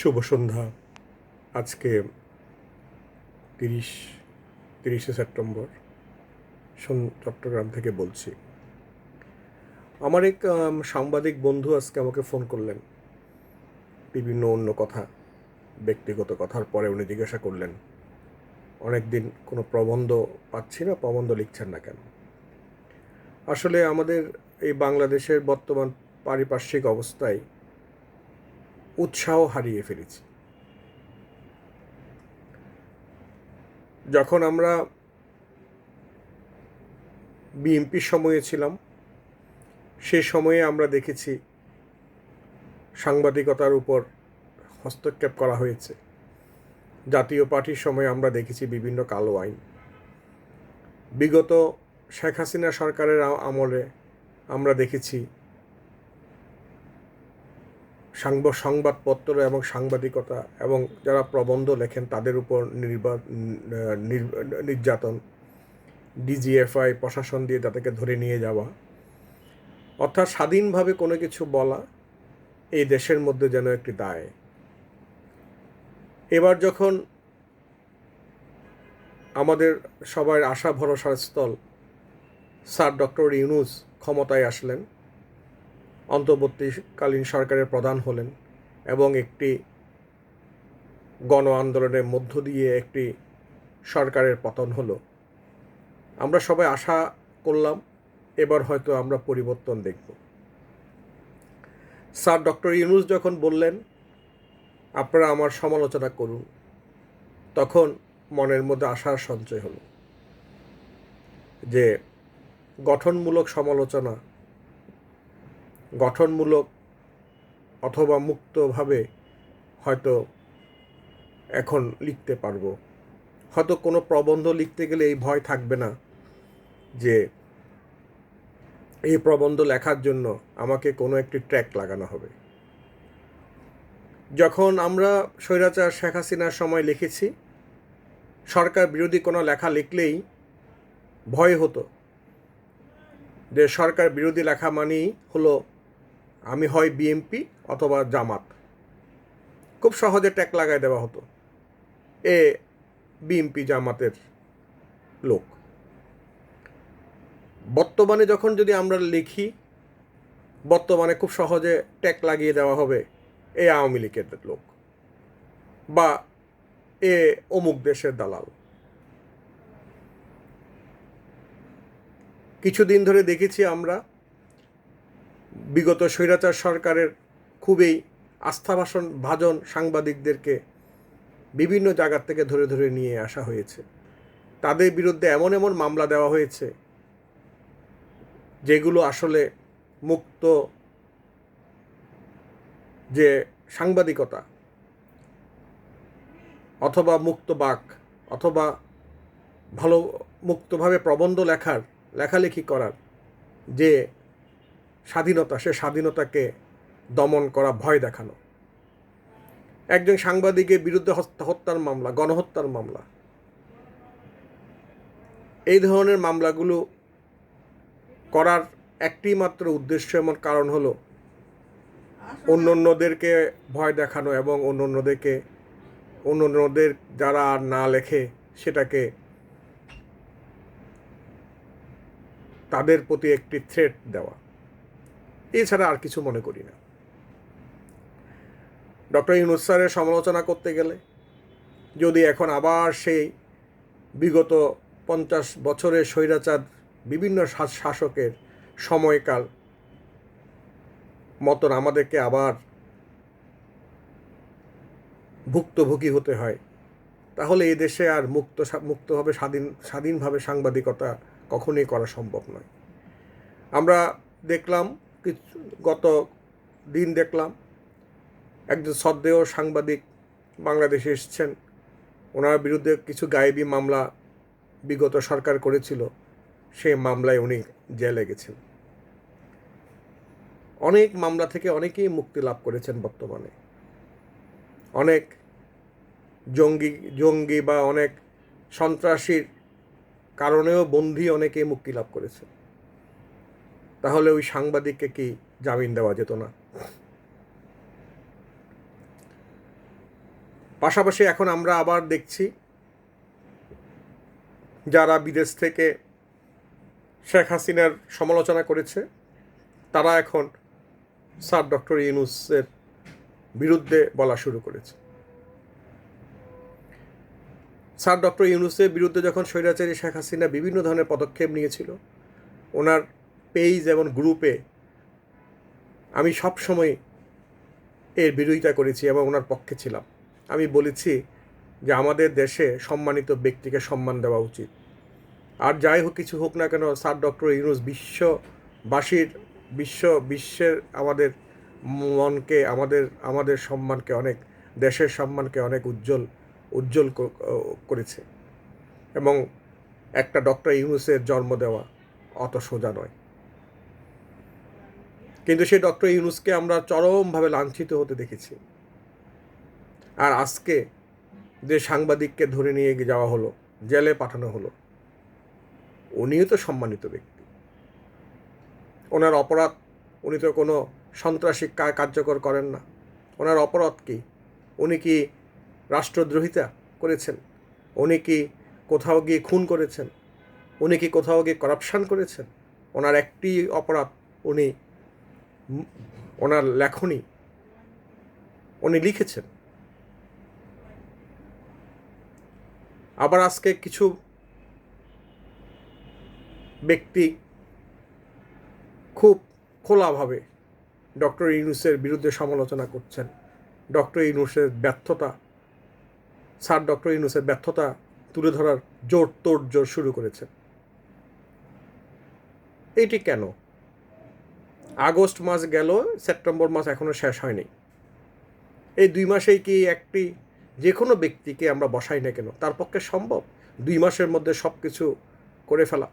শুভ সন্ধ্যা। আজকে তিরিশ, তিরিশে সেপ্টেম্বর চট্টগ্রাম থেকে বলছি। আমার এক সাংবাদিক বন্ধু আজকে আমাকে ফোন করলেন। বিভিন্ন অন্য কথা, ব্যক্তিগত কথার পরে উনি জিজ্ঞাসা করলেন, অনেক দিন কোনো প্রবন্ধ পাচ্ছি না, প্রবন্ধ লিখছেন না কেন? আসলে আমাদের এই বাংলাদেশের বর্তমান পারিপার্শ্বিক অবস্থায় উৎসাহ হারিয়ে ফেলেছি। যখন আমরা বিএনপির সময়ে ছিলাম, সে সময়ে আমরা দেখেছি সাংবাদিকতার উপর হস্তক্ষেপ করা হয়েছে। জাতীয় পার্টির সময় আমরা দেখেছি বিভিন্ন কালো আইন। বিগত শেখ হাসিনা সরকারের আমলে আমরা দেখেছি সাংব, সংবাদপত্র এবং সাংবাদিকতা এবং যারা প্রবন্ধ লেখেন তাদের উপর নির্বা নির- নির্যাতন, ডিজিএফআই প্রশাসন দিয়ে তাদেরকে ধরে নিয়ে যাওয়া। অর্থাৎ স্বাধীনভাবে কোনো কিছু বলা এই দেশের মধ্যে যেন একটি দায়। এবার যখন আমাদের সবার আশা ভরসার স্থল, স্যার ডক্টর ইউনুস ক্ষমতায় আসলেন অন্তর্বর্তীকালীন সরকারের প্রধান হলেন এবং একটি গণ আন্দোলনের মধ্য দিয়ে একটি সরকারের পতন হলো। আমরা সবাই আশা করলাম, এবার হয়তো আমরা পরিবর্তন দেখব। স্যার ডক্টর ইউনুস যখন বললেন, আপনারা আমার সমালোচনা করুন, তখন মনের মধ্যে আশার সঞ্চয় হলো যে গঠনমূলক সমালোচনা গঠনমূলক অথবা মুক্তভাবে হয়তো এখন লিখতে পারব। হয়তো কোনো প্রবন্ধ লিখতে গেলে এই ভয় থাকবে না যে এই প্রবন্ধ লেখার জন্য আমাকে কোনো একটি ট্র্যাক লাগানো হবে। যখন আমরা স্বৈরাচার শেখ হাসিনার সময় লিখেছি, সরকার বিরোধী কোনো লেখা লিখলেই ভয় হতো যে সরকার বিরোধী লেখা মানেই হলো আমি হয় বিএমপি অথবা জামাত। খুব সহজে ট্যাগ লাগাই দেওয়া হতো। এ বিএমপি জামাতের লোক। বর্তমানে যখন যদি আমরা লিখি, বর্তমানে খুব সহজে ট্যাগ লাগিয়ে দেওয়া হবে এ আওয়ামী লীগের লোক বা এ অমুক দেশের দালাল। কিছুদিন ধরে দেখেছি আমরা বিগত স্বৈরাচার সরকারের খুবই আস্থাভাষণ ভাজন সাংবাদিকদেরকে বিভিন্ন জায়গার থেকে ধরে ধরে নিয়ে আসা হয়েছে। তাদের বিরুদ্ধে এমন এমন মামলা দেওয়া হয়েছে যেগুলো আসলে মুক্ত যে সাংবাদিকতা অথবা মুক্ত বাক অথবা ভালো মুক্তভাবে প্রবন্ধ লেখার, লেখালেখি করার যে স্বাধীনতা, সে স্বাধীনতাকে দমন করা, ভয় দেখানো। একজন সাংবাদিকের বিরুদ্ধে হত্যা- হত্যার মামলা, গণহত্যার মামলা। এই ধরনের মামলাগুলো করার একটি মাত্র উদ্দেশ্য এমন কারণ হলো অন্য অন্যদেরকে ভয় দেখানো এবং অন্য অন্যদেরকে অন্য অন্যদের যারা আর না লেখে সেটাকে তাদের প্রতি একটি থ্রেট দেওয়া। এছাড়া আর কিছু মনে করি না। ডক্টর ইউনুস স্যারের সমালোচনা করতে গেলে, যদি এখন আবার সেই বিগত পঞ্চাশ বছরের স্বৈরাচার বিভিন্ন শাসকের সময়কাল মতন আমাদেরকে আবার ভুক্তভোগী হতে হয়, তাহলে এই দেশে আর মুক্ত মুক্তভাবে স্বাধীন, স্বাধীনভাবে সাংবাদিকতা কখনোই করা সম্ভব নয়। আমরা দেখলাম গত দিন দেখলাম, একজন সদ্দেহ সাংবাদিক বাংলাদেশে এসছেন। ওনার বিরুদ্ধে কিছু গায়েবী মামলা বিগত সরকার করেছিল, সেই মামলায় উনি জেলে গেছেন। অনেক মামলা থেকে অনেকেই মুক্তি লাভ করেছেন বর্তমানে। অনেক জঙ্গি জঙ্গি বা অনেক সন্ত্রাসীর কারণেও বন্দী অনেকেই মুক্তি লাভ করেছে তাহলে ওই সাংবাদিককে কি জামিন দেওয়া যেত না? পাশাপাশি এখন আমরা আবার দেখছি যারা বিদেশ থেকে শেখ হাসিনার সমালোচনা করেছে, তারা এখন স্যার ডক্টর ইউনুসের বিরুদ্ধে বলা শুরু করেছে। স্যার ডক্টর ইউনুসের বিরুদ্ধে যখন স্বৈরাচারী শেখ হাসিনা বিভিন্ন ধরনের পদক্ষেপ নিয়েছিল, ওনার পেজ এবং গ্রুপে আমি সবসময় এর বিরোধিতা করেছি এবং ওনার পক্ষে ছিলাম। আমি বলেছি যে আমাদের দেশে সম্মানিত ব্যক্তিকে সম্মান দেওয়া উচিত। আর যাই হোক কিছু হোক না কেন, স্যার ডক্টর ইউনুস বিশ্ববাসীর, বিশ্ব বিশ্বের আমাদের মনকে, আমাদের আমাদের সম্মানকে অনেক, দেশের সম্মানকে অনেক উজ্জ্বল উজ্জ্বল করেছে। এবং একটা ডক্টর ইউনুসের জন্ম দেওয়া অত সোজা নয়। কিন্তু সেই ডক্টর ইউনুসকে আমরা চরমভাবে লাঞ্ছিত হতে দেখেছি। আর আজকে যে সাংবাদিককে ধরে নিয়ে যাওয়া হলো, জেলে পাঠানো হলো, উনিও তো সম্মানিত ব্যক্তি। ওনার অপরাধ, উনি তো কোনো সন্ত্রাসী কার্যকর করেন না। ওনার অপরাধ কি? উনি কি রাষ্ট্রদ্রোহিতা করেছেন? উনি কি কোথাও গিয়ে খুন করেছেন? উনি কি কোথাও গিয়ে করাপশান করেছেন? ওনার একটি অপরাধ, উনি ওনার লেখনী, উনি লিখেছেন। আবার আজকে কিছু ব্যক্তি খুব খোলাভাবে ডক্টর ইউনুসের বিরুদ্ধে সমালোচনা করছেন। ডক্টর ইউনুসের ব্যর্থতা, স্যার ডক্টর ইউনুসের ব্যর্থতা তুলে ধরার জোর তোড় জোর শুরু করেছেন। এইটি কেন? আগস্ট মাস গেল, সেপ্টেম্বর মাস এখনও শেষ হয়নি। এই দুই মাসেই কি একটি যে কোনো ব্যক্তিকে আমরা বসাই না কেন? তার পক্ষে সম্ভব? দুই মাসের মধ্যে সব কিছু করে ফেলা।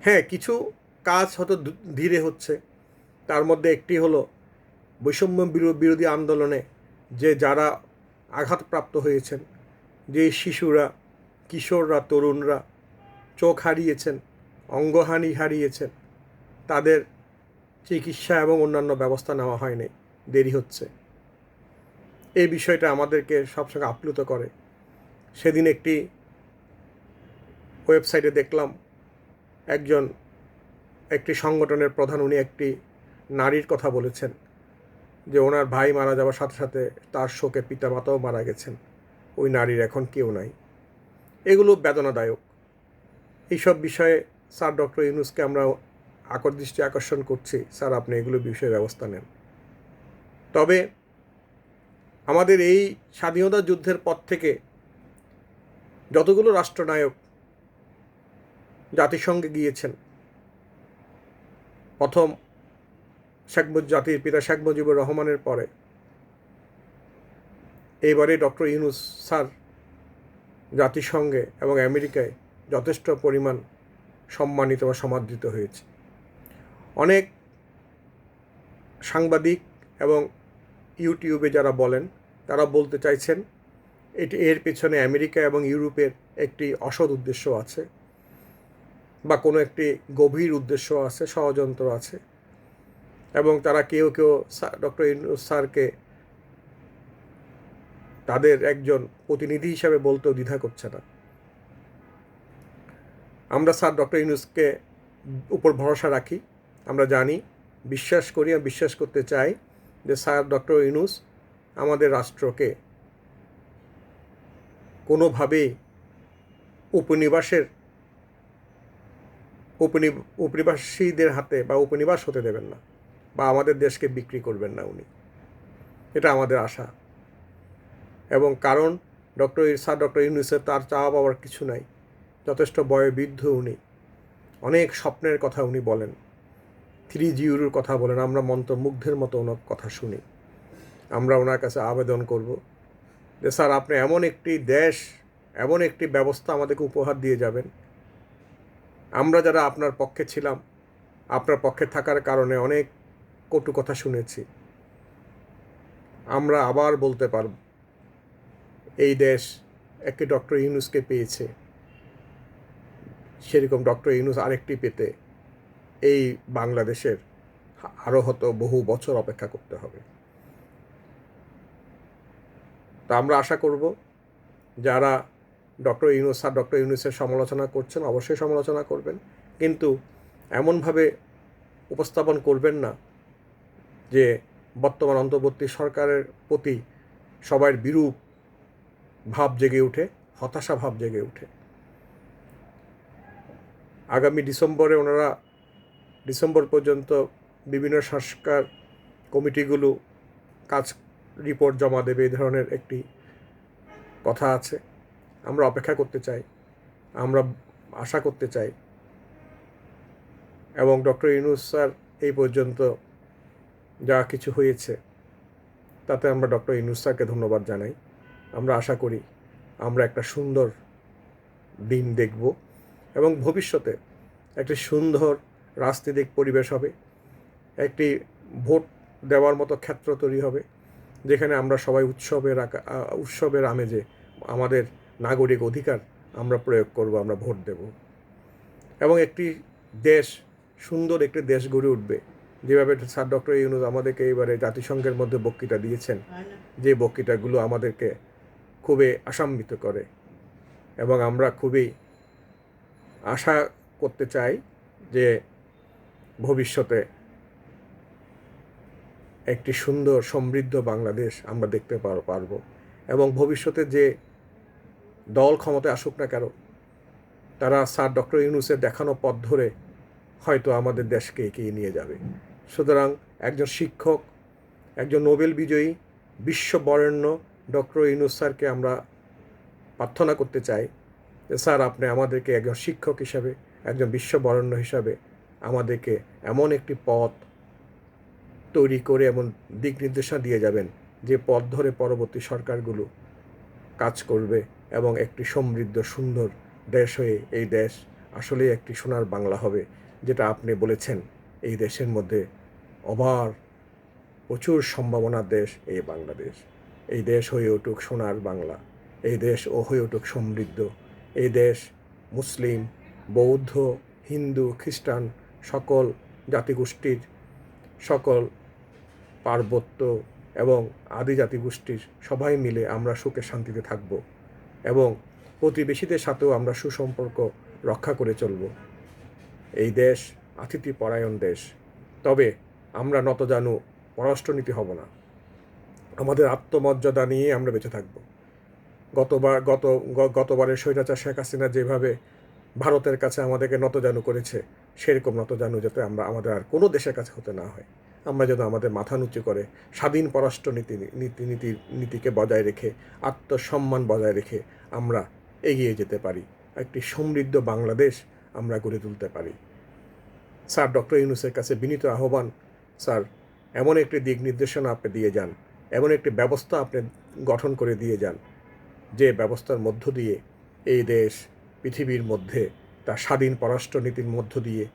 হ্যাঁ কিছু কাজ হয়তো ধীরে হচ্ছে। তার মধ্যে একটি হলো বৈষম্য বিরো- বিরোধী আন্দোলনে যে যারা আঘাতপ্রাপ্ত হয়েছেন, যে শিশুরা, কিশোররা, তরুণরা চোখ হারিয়েছেন, অঙ্গহানি হারিয়েছেন তাদের চিকিৎসা এবং অন্যান্য ব্যবস্থা নেওয়া হয়নি। দেরি হচ্ছে। এই বিষয়টা আমাদেরকে সবসময় আপ্লুত করে। সেদিন একটি ওয়েবসাইটে দেখলাম একজন, একটি সংগঠনের প্রধান উনি একটি নারীর কথা বলেছেন যে ওনার ভাই মারা যাওয়ার সাথে সাথে তার শোকে পিতামাতাও মারা গেছেন। ওই নারীর এখন কেউ নাই। এগুলো বেদনাদায়ক। এইসব বিষয়ে স্যার ডক্টর ইউনুসকে আমরা আকর দৃষ্টি আকর্ষণ করছি, স্যার, আপনি এগুলো বিষয়ে ব্যবস্থা নেন। তবে আমাদের এই স্বাধীনতা যুদ্ধের পর থেকে যতগুলো রাষ্ট্রনায়ক জাতিসংঘে গিয়েছেন, প্রথম শেখ জাতির পিতা শেখ মুজিবুর রহমানের পরে এইবারে ডক্টর ইউনুস স্যার জাতিসংঘে এবং আমেরিকায় যথেষ্ট পরিমাণ সম্মানিত বা সমাদৃত হয়েছে। অনেক সাংবাদিক এবং ইউটিউবে যারা বলেন, তারা বলতে চাইছেন, এটি এর পেছনে আমেরিকা এবং ইউরোপের একটি অসৎ উদ্দেশ্য আছে বা কোনো একটি গভীর উদ্দেশ্য আছে, ষড়যন্ত্র আছে। এবং তারা কেউ কেউ ডক্টর ইউনুস স্যারকে তাদের একজন প্রতিনিধি হিসাবে বলতেও দ্বিধা করছে না। আমরা স্যার ডক্টর ইউনুসকে উপর ভরসা রাখি। আমরা জানি, বিশ্বাস করি আর বিশ্বাস করতে চাই যে স্যার ডক্টর ইউনুস আমাদের রাষ্ট্রকে কোনোভাবেই উপনিবাসের উপনি, উপনিবাসীদের হাতে বা উপনিবাস হতে দেবেন না বা আমাদের দেশকে বিক্রি করবেন না উনি। এটা আমাদের আশা। এবং কারণ ডক্টর স্যার ডক্টর ইউনুসের তার চাওয়া পাওয়ার কিছু নাই। যথেষ্ট বয়োবৃদ্ধ উনি। অনেক স্বপ্নের কথা উনি বলেন। থ্রি জিউরুর কথা বলেন, আমরা মন্ত্রমুগ্ধের মতো ওনার কথা শুনি। আমরা ওনার কাছে আবেদন করব যে, স্যার, আপনি এমন একটি দেশ, এমন একটি ব্যবস্থা আমাদেরকে উপহার দিয়ে যাবেন। আমরা যারা আপনার পক্ষে ছিলাম, আপনার পক্ষে থাকার কারণে অনেক কটু কথা শুনেছি। আমরা আবার বলতে পারব, এই দেশ একটি ডক্টর ইউনুসকে পেয়েছে। সেরকম ডক্টর ইউনুস আরেকটি পেতে। এই বাংলাদেশের আরও হয়তো বহু বছর অপেক্ষা করতে হবে। তা আমরা আশা করব, যারা ডক্টর ইউনুস, স্যার ডক্টর ইউনুসের সমালোচনা করছেন অবশ্যই সমালোচনা করবেন। কিন্তু এমনভাবে উপস্থাপন করবেন না যে বর্তমান অন্তর্বর্তী সরকারের প্রতি সবার বিরূপ ভাব জেগে ওঠে হতাশা ভাব জেগে ওঠে আগামী ডিসেম্বরে ওনারা ডিসেম্বর পর্যন্ত বিভিন্ন সংস্কার কমিটিগুলো কাজ রিপোর্ট জমা দেবে এই ধরনের একটি কথা আছে। আমরা অপেক্ষা করতে চাই। আমরা আশা করতে চাই। এবং ডক্টর ইউনুস স্যার এই পর্যন্ত যা কিছু হয়েছে, তাতে আমরা ডক্টর ইউনুস স্যারকে ধন্যবাদ জানাই। আমরা আশা করি আমরা একটা সুন্দর দিন দেখব এবং ভবিষ্যতে একটি সুন্দর রাজনৈতিক পরিবেশ হবে একটি ভোট দেওয়ার মতো ক্ষেত্র তৈরি হবে যেখানে আমরা সবাই উৎসবের আকা- উৎসবের আমেজে আমাদের নাগরিক অধিকার আমরা প্রয়োগ করব আমরা ভোট দেব। এবং একটি দেশ সুন্দর একটি দেশ গড়ে উঠবে। যেভাবে স্যার ডক্টর ইউনুস আমাদেরকে এবারে জাতিসংঘের মধ্যে বক্তৃতা দিয়েছেন যে বক্তৃতাগুলো আমাদেরকে খুবই আশান্বিত করে। এবং আমরা খুবই আশা করতে চাই যে ভবিষ্যতে একটি সুন্দর সমৃদ্ধ বাংলাদেশ আমরা দেখতে পার- পারব। এবং ভবিষ্যতে যে দল ক্ষমতায় আসুক না কেন, তারা স্যার ডক্টর ইউনুসের দেখানো পথ ধরে হয়তো আমাদের দেশকে এগিয়ে নিয়ে যাবে। সুতরাং একজন শিক্ষক, একজন নোবেল বিজয়ী বিশ্ব বরেণ্য ডক্টর ইউনুস স্যারকে আমরা প্রার্থনা করতে চাই স্যার আপনি আমাদেরকে একজন শিক্ষক হিসাবে, একজন বিশ্ব বরেণ্য হিসাবে আমাদেরকে এমন একটি পথ তৈরি করে এমন দিক নির্দেশনা দিয়ে যাবেন যে পথ ধরে পরবর্তী সরকারগুলো কাজ করবে এবং একটি সমৃদ্ধ, সুন্দর দেশ হয়ে এই দেশ আসলেই একটি সোনার বাংলা হবে, যেটা আপনি বলেছেন। এই দেশের মধ্যে অবার প্রচুর সম্ভাবনার দেশ এই বাংলাদেশ। এই দেশ হয়ে উঠুক সোনার বাংলা, এই দেশ ও হয়ে উঠুক সমৃদ্ধ, এই দেশ মুসলিম, বৌদ্ধ, হিন্দু, খ্রিস্টান সকল জাতিগোষ্ঠীর, সকল পার্বত্য এবং আদি জাতিগোষ্ঠীর সবাই মিলে আমরা সুখে শান্তিতে থাকব এবং প্রতিবেশীদের সাথেও আমরা সুসম্পর্ক রক্ষা করে চলব। এই দেশ আতিথি পরায়ণ দেশ। তবে আমরা নত নতজানু পররাষ্ট্রনীতি হব না। আমাদের আত্মমর্যাদা নিয়ে আমরা বেঁচে থাকব। গতবার, গত, গতবারের স্বৈরাচার শেখ হাসিনা যেভাবে ভারতের কাছে আমাদেরকে নতজানু করেছে, সেরকম নতজানু যাতে আমরা আমাদের আর কোনো দেশের কাছে হতে না হয়। আমরা যেন আমাদের মাথা নিচু করে, স্বাধীন পররাষ্ট্র নীতি নীতি নীতি, নীতিকে বজায় রেখে, আত্মসম্মান বজায় রেখে আমরা এগিয়ে যেতে পারি। একটি সমৃদ্ধ বাংলাদেশ আমরা গড়ে তুলতে পারি। স্যার ডক্টর ইউনুসের কাছে বিনীত আহ্বান, স্যার, এমন একটি দিক নির্দেশনা আপনি দিয়ে যান, এমন একটি ব্যবস্থা আপনি গঠন করে দিয়ে যান, যে ব্যবস্থার মধ্য দিয়ে এই দেশ পৃথিবীর মধ্যে, তার স্বাধীন পররাষ্ট্রনীতির মধ্য দিয়ে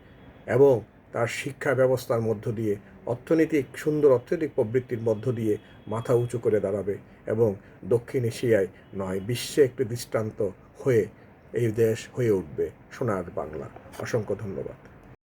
এবং তার শিক্ষা ব্যবস্থার মধ্য দিয়ে, অর্থনৈতিক, সুন্দর অর্থনৈতিক প্রবৃত্তির মধ্য দিয়ে মাথা উঁচু করে দাঁড়াবে এবং দক্ষিণ এশিয়ায় নয়, বিশ্বে একটি দৃষ্টান্ত হয়ে এই দেশ হয়ে উঠবে। সোনার বাংলা। অসংখ্য ধন্যবাদ।